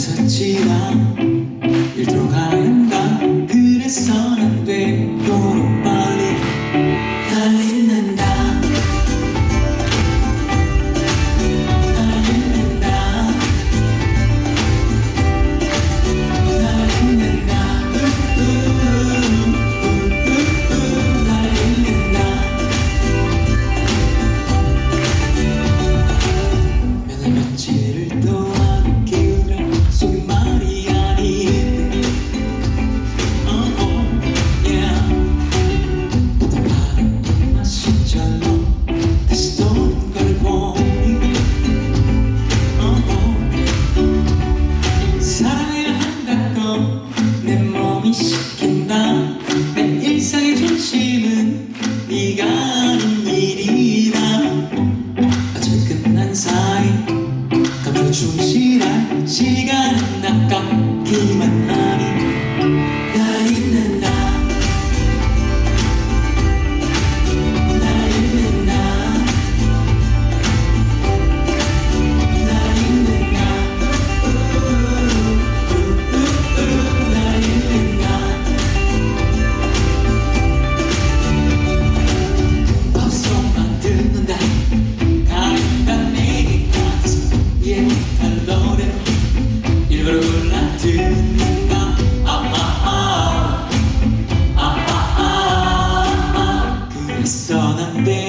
웃었지만 일로 가는가 그래선 안돼 도로 빨리 날 는다. 날 잃는다 날 잃는다 우우우우우우우 는다. 며칠 며칠을 또 Sarah. 있어 난데